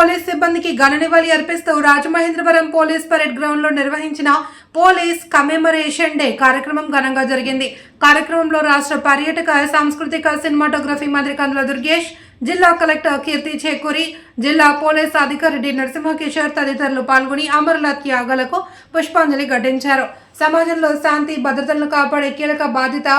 Police సిబ్బందికి ఘన నివాళి అర్పిస్తూ రాజమహేంద్రవరం పోలీస్ పరేడ్ గ్రౌండ్లో నిర్వహించిన పోలీస్ కమెమరేషన్ డే కార్యక్రమం ఘనంగా జరిగింది. కార్యక్రమంలో రాష్ట్ర పర్యాటక సాంస్కృతిక సినిమాటోగ్రఫీ మంత్రి కందుల దుర్గేష్ జిల్లా కలెక్టర్ కీర్తి చేకూరి జిల్లా పోలీస్ అధికారి డి నరసింహకిషోర్ తదితరులు పాల్గొని అమరుల త్యాగాలకు పుష్పాంజలి ఘటించారు. సమాజంలో శాంతి భద్రతలను కాపాడే కీలక బాధ్యత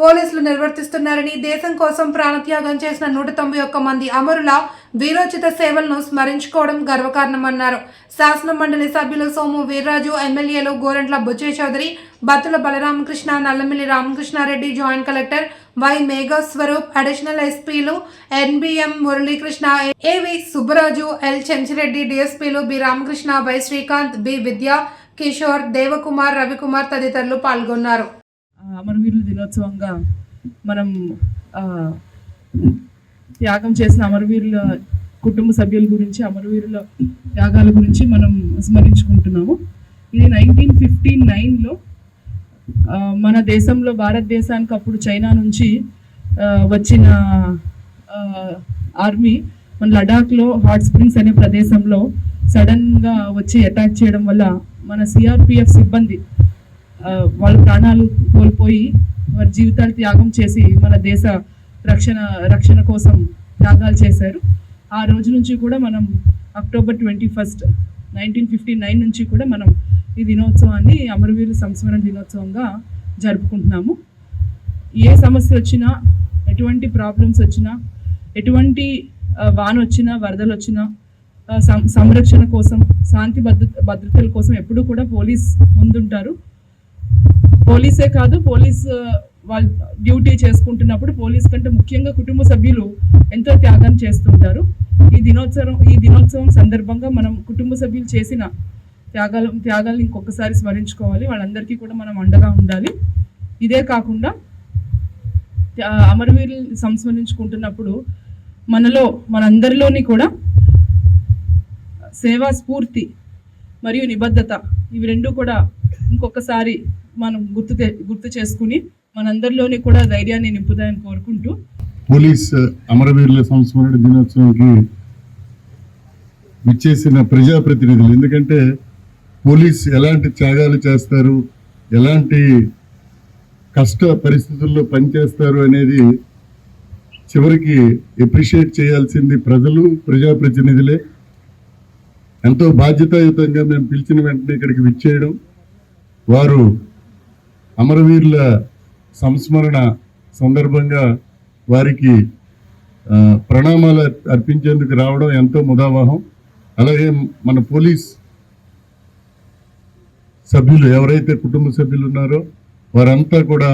పోలీసులు నిర్వర్తిస్తున్నారని దేశం కోసం ప్రాణత్యాగం చేసిన నూట తొంభై ఒక్క మంది అమరుల వీరోచిత సేవలను స్మరించుకోవడం గర్వకారణమన్నారు. శాసన మండలి సభ్యులు సోము వీర్రాజు ఎమ్మెల్యేలు Gorantla Butchaiah Chowdary Battula Balaramakrishna Nallamilli Ramakrishna Reddy joint collector Y Meghaswaroop additional ఎస్పీలు NBM Muralikrishna AV Subbaraju L Chenchireddy డిఎస్పీలు B Ramakrishna Y Srikanth B Vidya Kishore Devakumar Ravikumar తదితరులు పాల్గొన్నారు. అమరవీరుల దినోత్సవంగా మనం త్యాగం చేసిన అమరవీరుల కుటుంబ సభ్యుల గురించి అమరవీరుల త్యాగాల గురించి మనం స్మరించుకుంటున్నాము. ఇది నైన్టీన్ ఫిఫ్టీ నైన్లో మన దేశంలో భారతదేశానికి అప్పుడు చైనా నుంచి వచ్చిన ఆర్మీ మన లడాఖ్లో హాట్ స్ప్రింగ్స్ అనే ప్రదేశంలో సడన్గా వచ్చి అటాక్ చేయడం వల్ల మన సిఆర్పిఎఫ్ సిబ్బంది వాళ్ళ ప్రాణాలు కోల్పోయి వారి జీవితాలు త్యాగం చేసి మన దేశ రక్షణ రక్షణ కోసం త్యాగాలు చేశారు. ఆ రోజు నుంచి కూడా మనం October twenty first nineteen fifty nine నుంచి కూడా మనం ఈ దినోత్సవాన్ని అమరవీరుల సంస్మరణ దినోత్సవంగా జరుపుకుంటున్నాము. ఏ సమస్య వచ్చినా ఎటువంటి ప్రాబ్లమ్స్ వచ్చినా ఎటువంటి వాన వచ్చినా వరదలు వచ్చినా సం- సంరక్షణ కోసం శాంతి భద్రత భద్రతల కోసం ఎప్పుడూ కూడా పోలీస్ ముందుంటారు. పోలీసే కాదు పోలీస్ వాళ్ళు డ్యూటీ చేసుకుంటున్నప్పుడు పోలీస్ కంటే ముఖ్యంగా కుటుంబ సభ్యులు ఎంతో త్యాగం చేస్తుంటారు. ఈ దినోత్సవం ఈ దినోత్సవం సందర్భంగా మనం కుటుంబ సభ్యులు చేసిన త్యాగాలు త్యాగాలను ఇంకొకసారి స్మరించుకోవాలి. వాళ్ళందరికీ కూడా మనం అండగా ఉండాలి. ఇదే కాకుండా అమరవీరులు సంస్మరించుకుంటున్నప్పుడు మనలో మనందరిలోని కూడా సేవా స్ఫూర్తి మరియు నిబద్ధత ఇవి రెండు కూడా ఇంకొకసారి మనం గుర్తు గుర్తు చేసుకుని మనందరిలోని కూడా ధైర్యాన్ని నింపుతాయని కోరుకుంటూ పోలీస్ అమరవీరుల సంస్మరణ దినోత్సవానికి విచ్చేసిన ప్రజాప్రతినిధులు. ఎందుకంటే పోలీస్ ఎలాంటి త్యాగాలు చేస్తారు ఎలాంటి కష్ట పరిస్థితుల్లో పనిచేస్తారు అనేది చివరికి ఎప్రిషియేట్ చేయాల్సింది ప్రజలు ప్రజాప్రతినిధులే. ఎంతో బాధ్యతాయుతంగా మేము పిలిచిన వెంటనే ఇక్కడికి విచ్చేయడం. వారు అమరవీరుల సంస్మరణ సందర్భంగా వారికి ప్రణామాలు అర్పించేందుకు రావడం ఎంతో ముదావాహం. అలాగే మన పోలీస్ సభ్యులు ఎవరైతే కుటుంబ సభ్యులు ఉన్నారో వారంతా కూడా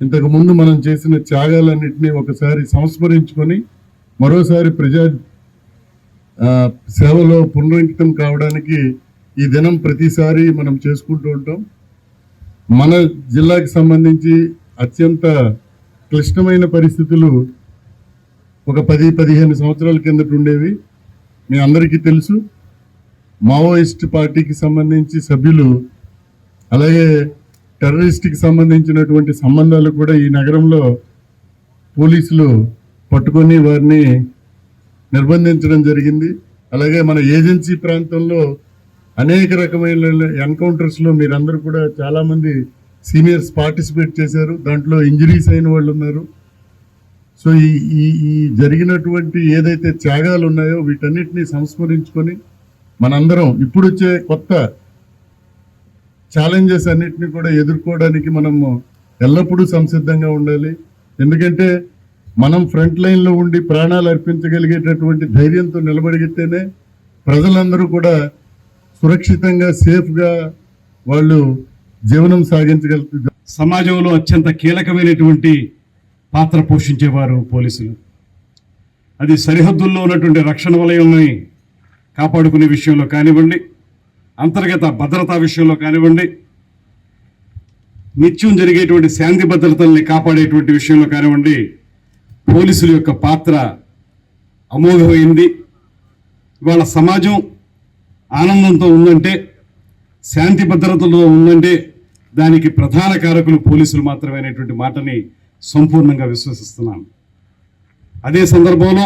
ఇంతకుముందు మనం చేసిన త్యాగాలన్నింటినీ ఒకసారి సంస్మరించుకొని మరోసారి ప్రజా సేవలో పునరంకితం కావడానికి ఈ దినం ప్రతిసారి మనం చేసుకుంటూ ఉంటాం. మన జిల్లాకి సంబంధించి అత్యంత క్లిష్టమైన పరిస్థితులు ఒక పది పదిహేను సంవత్సరాల కిందట ఉండేవి. మీ అందరికీ తెలుసు. మావోయిస్ట్ పార్టీకి సంబంధించి సభ్యులు అలాగే టెర్రరిస్ట్కి సంబంధించినటువంటి సంబంధాలు కూడా ఈ నగరంలో పోలీసులు పట్టుకొని వారిని నిర్బంధించడం జరిగింది. అలాగే మన ఏజెన్సీ ప్రాంతంలో అనేక రకమైన ఎన్కౌంటర్స్లో మీరందరూ కూడా చాలామంది సీనియర్స్ పార్టిసిపేట్ చేశారు. దాంట్లో ఇంజరీస్ అయిన వాళ్ళు ఉన్నారు. సో ఈ ఈ ఈ జరిగినటువంటి ఏదైతే త్యాగాలు ఉన్నాయో వీటన్నిటిని సంస్మరించుకొని మనందరం ఇప్పుడు వచ్చే కొత్త ఛాలెంజెస్ అన్నిటిని కూడా ఎదుర్కోవడానికి మనము ఎల్లప్పుడూ సంసిద్ధంగా ఉండాలి. ఎందుకంటే మనం ఫ్రంట్ లైన్లో ఉండి ప్రాణాలు అర్పించగలిగేటటువంటి ధైర్యంతో నిలబడిగితేనే ప్రజలందరూ కూడా సురక్షితంగా సేఫ్గా వాళ్ళు జీవనం సాగించగలుగుతారు సమాజంలో అత్యంత కీలకమైనటువంటి పాత్ర పోషించేవారు పోలీసులు. అది సరిహద్దుల్లో ఉన్నటువంటి రక్షణ వలయాన్ని కాపాడుకునే విషయంలో కానివ్వండి అంతర్గత భద్రతా విషయంలో కానివ్వండి నిత్యం జరిగేటువంటి శాంతి భద్రతల్ని కాపాడేటువంటి విషయంలో కానివ్వండి పోలీసుల యొక్క పాత్ర అమోఘమైంది. ఇవాళ సమాజం ఆనందంతో ఉందంటే శాంతి భద్రతలో ఉందంటే దానికి ప్రధాన కారకులు పోలీసులు మాత్రమే అనేటువంటి మాటని సంపూర్ణంగా విశ్వసిస్తున్నాను. అదే సందర్భంలో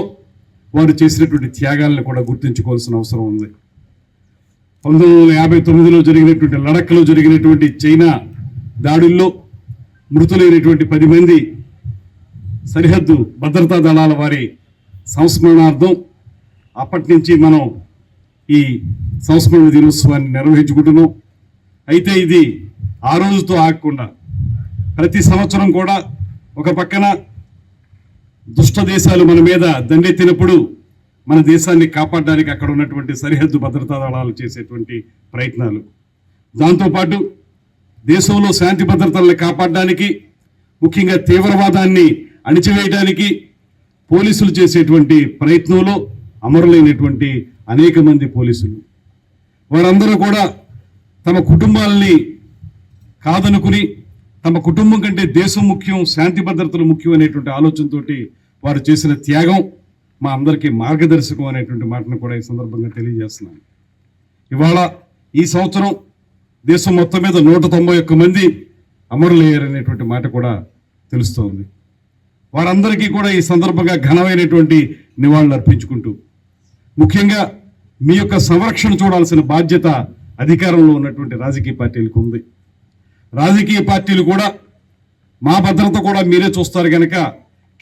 వారు చేసినటువంటి త్యాగాలను కూడా గుర్తుంచుకోవాల్సిన అవసరం ఉంది. పంతొమ్మిది వందల యాభై తొమ్మిదిలో జరిగినటువంటి లడఖ్లో జరిగినటువంటి చైనా దాడుల్లో మృతులైనటువంటి పది మంది సరిహద్దు భద్రతా దళాల వారి సంస్మరణార్థం అప్పటి నుంచి మనం ఈ సంస్మరణ దినోత్సవాన్ని నిర్వహించుకుంటున్నాం. అయితే ఇది ఆ రోజుతో ఆగకుండా ప్రతి సంవత్సరం కూడా ఒక పక్కన దుష్ట దేశాలు మన మీద దండెత్తినప్పుడు మన దేశాన్ని కాపాడడానికి అక్కడ ఉన్నటువంటి సరిహద్దు భద్రతా దళాలు చేసేటువంటి ప్రయత్నాలు. దాంతోపాటు దేశంలో శాంతి భద్రతలను కాపాడడానికి ముఖ్యంగా తీవ్రవాదాన్ని అణిచివేయడానికి పోలీసులు చేసేటువంటి ప్రయత్నంలో అమరులైనటువంటి అనేక మంది పోలీసులు. వారందరూ కూడా తమ కుటుంబాలని కాదనుకుని తమ కుటుంబం కంటే దేశం ముఖ్యం శాంతి భద్రతలు ముఖ్యం అనేటువంటి ఆలోచనతోటి వారు చేసిన త్యాగం మా అందరికీ మార్గదర్శకం అనేటువంటి మాటను కూడా ఈ సందర్భంగా తెలియజేస్తున్నాను. ఇవాళ ఈ సంవత్సరం దేశం మొత్తం మీద నూట తొంభై ఒక్క మంది అమరులయ్యారనేటువంటి మాట కూడా తెలుస్తోంది. వారందరికీ కూడా ఈ సందర్భంగా ఘనమైనటువంటి నివాళులు అర్పించుకుంటూ ముఖ్యంగా మీ యొక్క సంరక్షణ చూడాల్సిన బాధ్యత అధికారంలో ఉన్నటువంటి రాజకీయ పార్టీలకు ఉంది. రాజకీయ పార్టీలు కూడా మా భద్రత కూడా మీరే చూస్తారు కనుక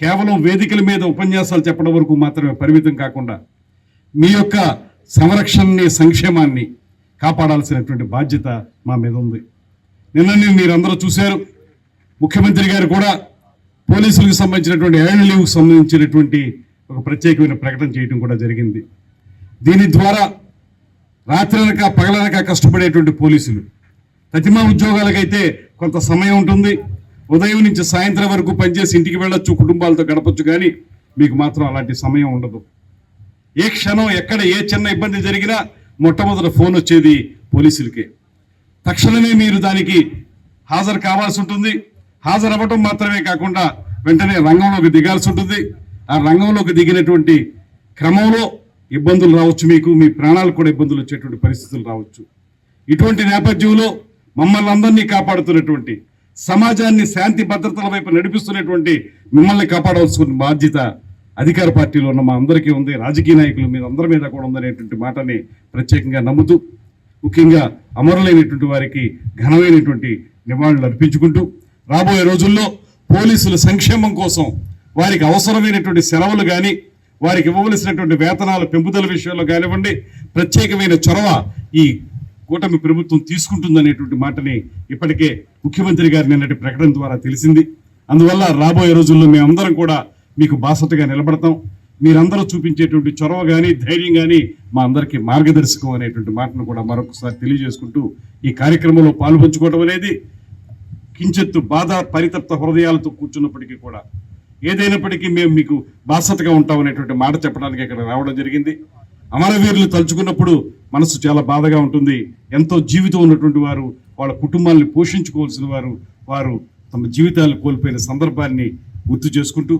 కేవలం వేదికల మీద ఉపన్యాసాలు చెప్పడం వరకు మాత్రమే పరిమితం కాకుండా మీ యొక్క సంరక్షణని సంక్షేమాన్ని కాపాడాల్సినటువంటి బాధ్యత మా మీద ఉంది. నిన్న మీరందరూ చూశారు. ముఖ్యమంత్రి గారు కూడా పోలీసులకు సంబంధించినటువంటి ఏళ్ళ లీవ్కి సంబంధించినటువంటి ఒక ప్రత్యేకమైన ప్రకటన చేయడం కూడా జరిగింది. దీని ద్వారా రాత్రనక పగలనక కష్టపడేటువంటి పోలీసులు. ప్రతిమా ఉద్యోగాలకైతే కొంత సమయం ఉంటుంది. ఉదయం నుంచి సాయంత్రం వరకు పనిచేసి ఇంటికి వెళ్ళొచ్చు కుటుంబాలతో గడపచ్చు కానీ మీకు మాత్రం అలాంటి సమయం ఉండదు. ఏ క్షణం ఎక్కడ ఏ చిన్న ఇబ్బంది జరిగినా మొట్టమొదట ఫోన్ వచ్చేది పోలీసులకే. తక్షణమే మీరు దానికి హాజరు కావాల్సి ఉంటుంది. హాజరు అవ్వటం మాత్రమే కాకుండా వెంటనే రంగంలోకి దిగాల్సి ఉంటుంది. ఆ రంగంలోకి దిగినటువంటి క్రమంలో ఇబ్బందులు రావచ్చు మీకు మీ ప్రాణాలు కూడా ఇబ్బందులు వచ్చేటువంటి పరిస్థితులు రావచ్చు. ఇటువంటి నేపథ్యంలో మమ్మల్ని అందరినీ కాపాడుతున్నటువంటి సమాజాన్ని శాంతి భద్రతల వైపు నడిపిస్తున్నటువంటి మిమ్మల్ని కాపాడవలసిన బాధ్యత అధికార పార్టీలో ఉన్న మా అందరికీ ఉంది. రాజకీయ నాయకులు మీద అందరి మీద కూడా ఉందనేటువంటి మాటని ప్రత్యేకంగా నమ్ముతూ ముఖ్యంగా అమరులైనటువంటి వారికి ఘనమైనటువంటి నివాళులు అర్పించుకుంటూ రాబోయే రోజుల్లో పోలీసుల సంక్షేమం కోసం వారికి అవసరమైనటువంటి సెలవులు కానీ వారికి ఇవ్వవలసినటువంటి వేతనాల పెంపుదల విషయంలో కానివ్వండి ప్రత్యేకమైన చొరవ ఈ కూటమి ప్రభుత్వం తీసుకుంటుందనేటువంటి మాటని ఇప్పటికే ముఖ్యమంత్రి గారి నిన్నటి ప్రకటన ద్వారా తెలిసింది. అందువల్ల రాబోయే రోజుల్లో మేమందరం కూడా మీకు బాసటగా నిలబడతాం. మీరందరూ చూపించేటువంటి చొరవ కానీ ధైర్యం కానీ మా అందరికీ మార్గదర్శకం అనేటువంటి మాటను కూడా మరొకసారి తెలియజేసుకుంటూ ఈ కార్యక్రమంలో పాల్పంచుకోవడం అనేది కించెత్తు బాధ పరితప్త హృదయాలతో కూర్చున్నప్పటికీ కూడా ఏదైనప్పటికీ మేము మీకు బాసతగా ఉంటాం అనేటువంటి మాట చెప్పడానికి ఇక్కడ రావడం జరిగింది. అమరవీరులు తలుచుకున్నప్పుడు మనసు చాలా బాధగా ఉంటుంది. ఎంతో జీవితం ఉన్నటువంటి వారు వాళ్ళ కుటుంబాలను పోషించుకోవాల్సిన వారు వారు తమ జీవితాలు కోల్పోయిన సందర్భాన్ని గుర్తు చేసుకుంటూ